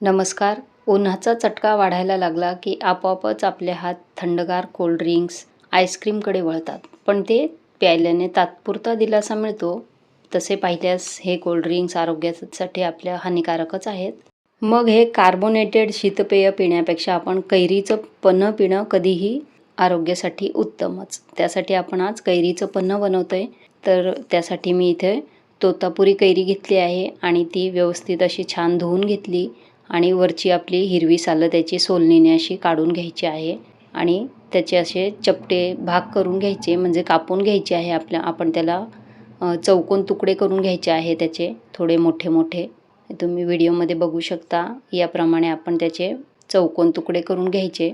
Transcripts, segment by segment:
नमस्कार. उन्हाचा चटका वाढायला लागला की आपोआपच आपले हात थंडगार कोल्ड्रिंक्स आईस्क्रीमकडे वळतात. पण ते प्यायल्याने तात्पुरता दिलासा मिळतो. तसे पाहिल्यास हे कोल्ड्रिंक्स आरोग्यासाठी आपल्या हानिकारकच आहेत. मग हे कार्बोनेटेड शीतपेय पिण्यापेक्षा आपण कैरीचं पन्हं पिणं कधीही आरोग्यासाठी उत्तमच. त्यासाठी आपण आज कैरीचं पन्हं बनवतो आहे तर त्यासाठी मी इथे तोतापुरी कैरी घेतली आहे आणि ती व्यवस्थित अशी छान धुवून घेतली. आणि वरची आपली हिरवी सालं त्याची सोलणीने अशी काढून घ्यायची आहे. आणि त्याचे असे चपटे भाग करून घ्यायचे म्हणजे कापून घ्यायचे आहे आपल्या आपण त्याला चौकोन तुकडे करून घ्यायचे आहे त्याचे थोडे मोठे मोठे. तुम्ही व्हिडिओमध्ये बघू शकता याप्रमाणे आपण त्याचे चौकोन तुकडे करून घ्यायचे.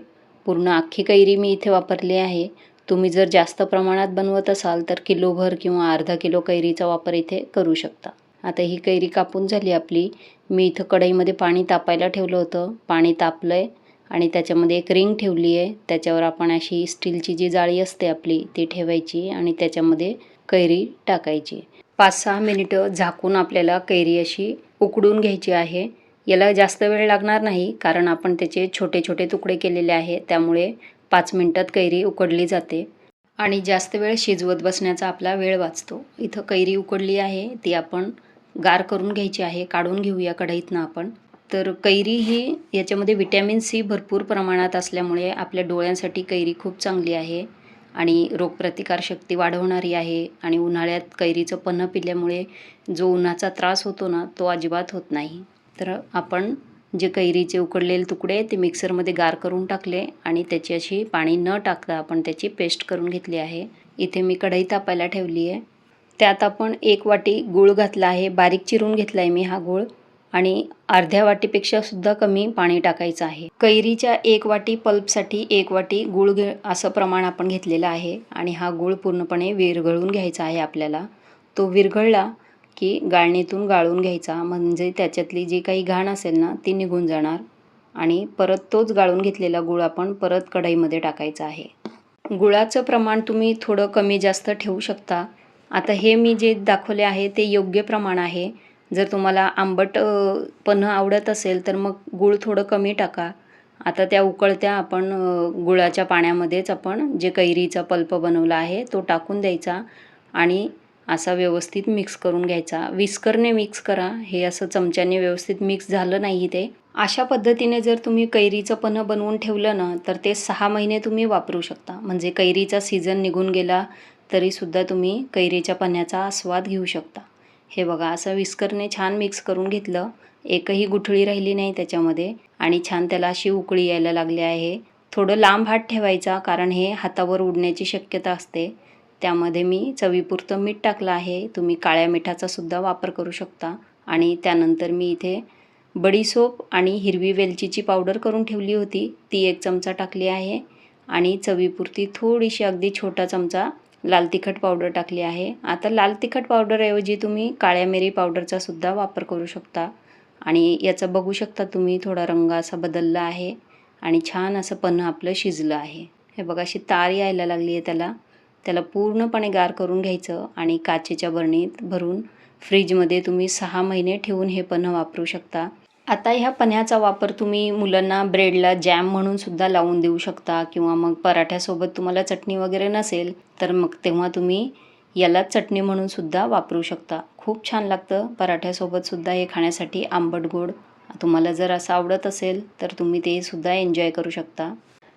पूर्ण अख्खी कैरी मी इथे वापरली आहे. तुम्ही जर जास्त प्रमाणात बनवत असाल तर किलोभर किंवा अर्धा किलो कैरीचा वापर इथे करू शकता. आता ही कैरी कापून झाली आपली. मी इथं कढईमध्ये पाणी तापायला ठेवलं होतं. पाणी तापलं आहे आणि त्याच्यामध्ये एक रिंग ठेवली आहे. त्याच्यावर आपण अशी स्टीलची जी जाळी असते आपली ती ठेवायची आणि त्याच्यामध्ये कैरी टाकायची. पाच सहा मिनिटं झाकून आपल्याला कैरी अशी उकडून घ्यायची आहे. याला जास्त वेळ लागणार नाही कारण आपण त्याचे छोटे छोटे तुकडे केलेले आहे. त्यामुळे पाच मिनटात कैरी उकडली जाते. आणि जास्त वेळ शिजवत बसण्याचा आपला वेळ वाचतो. इथं कैरी उकडली आहे ती आपण गार करून घ्यायची आहे काढून घेऊया कढईतनं आपण. तर कैरी ही याच्यामध्ये विटॅमिन सी भरपूर प्रमाणात असल्यामुळे आपल्या डोळ्यांसाठी कैरी खूप चांगली आहे आणि रोगप्रतिकारशक्ती वाढवणारी आहे आणि उन्हाळ्यात कैरीचं पन्हं पिल्यामुळे जो उन्हाचा त्रास होतो ना तो अजिबात होत नाही. तर आपण जे कैरीचे उकडलेले तुकडे ते मिक्सरमध्ये गार करून टाकले आणि त्याची अशी पाणी न टाकता आपण त्याची पेस्ट करून घेतली आहे. इथे मी कढई तापायला ठेवली आहे. त्यात आपण एक वाटी गूळ घातला आहे. बारीक चिरून घेतला आहे मी हा गूळ आणि अर्ध्या वाटीपेक्षा सुद्धा कमी पाणी टाकायचं आहे. कैरीच्या एक वाटी पल्पसाठी एक वाटी गूळ घे असं प्रमाण आपण घेतलेलं आहे आणि हा गूळ पूर्णपणे विरघळून घ्यायचा आहे आपल्याला. तो विरघळला की गाळणीतून गाळून घ्यायचा. म्हणजे त्याच्यातली जी काही घाण असेल ना ती निघून जाणार आणि परत तोच गाळून घेतलेला गूळ आपण परत कढईमध्ये टाकायचा आहे. गुळाचं प्रमाण तुम्ही थोडं कमी जास्त ठेवू शकता. आता हे मी जे दाखवले आहे ते योग्य प्रमाण आहे. जर तुम्हाला आंबट अ, आवडत असेल तर मग गूळ थोडं कमी टाका. आता त्या उकळत्या आपण गुळाच्या पाण्यामध्येच आपण जे कैरीचा पल्प बनवला आहे तो टाकून द्यायचा आणि असा व्यवस्थित मिक्स करून घ्यायचा. विस्करने मिक्स करा. हे असं चमच्याने व्यवस्थित मिक्स झालं नाही ते. अशा पद्धतीने जर तुम्ही कैरीचं पन्हं बनवून ठेवलं ना तर ते सहा महिने तुम्ही वापरू शकता. म्हणजे कैरीचा सीझन निघून गेला तरीसुद्धा तुम्ही कैरीच्या पाण्याचा आस्वाद घेऊ शकता. हे बघा असं विस्करने छान मिक्स करून घेतलं. एकही गुठळी राहिली नाही त्याच्यामध्ये आणि छान त्याला अशी उकळी यायला लागली आहे. थोडं लांब हात ठेवायचा कारण हे हातावर उडण्याची शक्यता असते. त्यामध्ये मी चवीपुरतं मीठ टाकलं आहे. तुम्ही काळ्या मिठाचा सुद्धा वापर करू शकता. आणि त्यानंतर मी इथे बडीसोप आणि हिरवी वेलचीची पावडर करून ठेवली होती. ती एक चमचा टाकली आहे. आणि चवीपुरती थोडीशी अगदी छोटा चमचा लाल तिखट पावडर टाकली आहे. आता लाल तिखट पावडरऐवजी तुम्ही काळ्या मिरी पावडरचा सुद्धा वापर करू शकता. आणि याचा बघू शकता तुम्ही थोडा रंग असा बदलला आहे आणि छान असं पन्हं आपलं शिजलं आहे. हे बघा अशी तार यायला लागली आहे त्याला. त्याला पूर्णपणे गार करून घ्यायचं आणि काचेच्या बरणीत भरून फ्रीजमध्ये तुम्ही सहा महिने ठेवून हे पन्हं वापरू शकता. आता ह्या पन्ह्याचा वापर तुम्ही मुलांना ब्रेडला जॅम म्हणून सुद्धा लावून देऊ शकता किंवा मग पराठ्यासोबत तुम्हाला चटणी वगैरे नसेल तर मग तेव्हा तुम्ही याला चटणी म्हणून सुद्धा वापरू शकता. खूप छान लागतं पराठ्यासोबत सुद्धा हे खाण्यासाठी आंबट गोड. तुम्हाला जर असं आवडत असेल तर तुम्ही ते सुद्धा एन्जॉय करू शकता.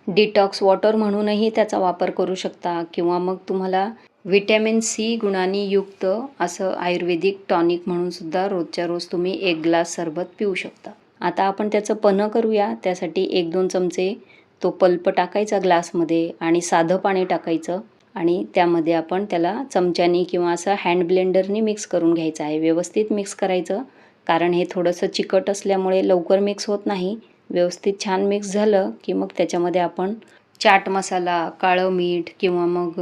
डिटॉक्स वॉटर म्हणूनही त्याचा वापर करू शकता किंवा मग तुम्हाला विटॅमिन सी गुणांनी युक्त असं आयुर्वेदिक टॉनिक म्हणून सुद्धा रोजच्या रोज तुम्ही एक ग्लास सरबत पिऊ शकता. आता आपण त्याचं पन्हं करूया. त्यासाठी एक दोन चमचे तो पल्प टाकायचा ग्लासमध्ये आणि साधं पाणी टाकायचं आणि त्यामध्ये आपण त्याला चमच्यानी किंवा असं हँड ब्लेंडरनी मिक्स करून घ्यायचं आहे. व्यवस्थित मिक्स करायचं. कारण हे थोडंसं चिकट असल्यामुळे लवकर मिक्स होत नाही. व्यवस्थित छान मिक्स झालं की मग त्याच्यामध्ये आपण चाट मसाला काळं मीठ किंवा मग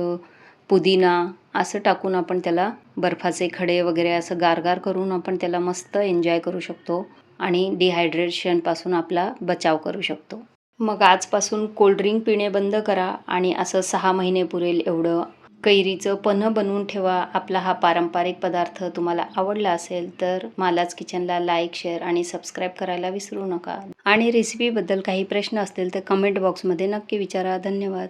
पुदिना असं टाकून आपण त्याला बर्फाचे खडे वगैरे असं गारगार करून आपण त्याला मस्त एन्जॉय करू शकतो आणि डिहायड्रेशनपासून आपला बचाव करू शकतो. मग आजपासून कोल्ड्रिंक पिणे बंद करा आणि असं सहा महिने पुरेल एवढं. कैरीचं पन्ह बनवून ठेवा. आपला हा पारंपरिक पदार्थ तुम्हाला आवडला असेल तर मालाच किचनला लाईक शेअर आणि सबस्क्राईब करायला विसरू नका. आणि रेसिपीबद्दल काही प्रश्न असतील तर कमेंट बॉक्समध्ये नक्की विचारा. धन्यवाद.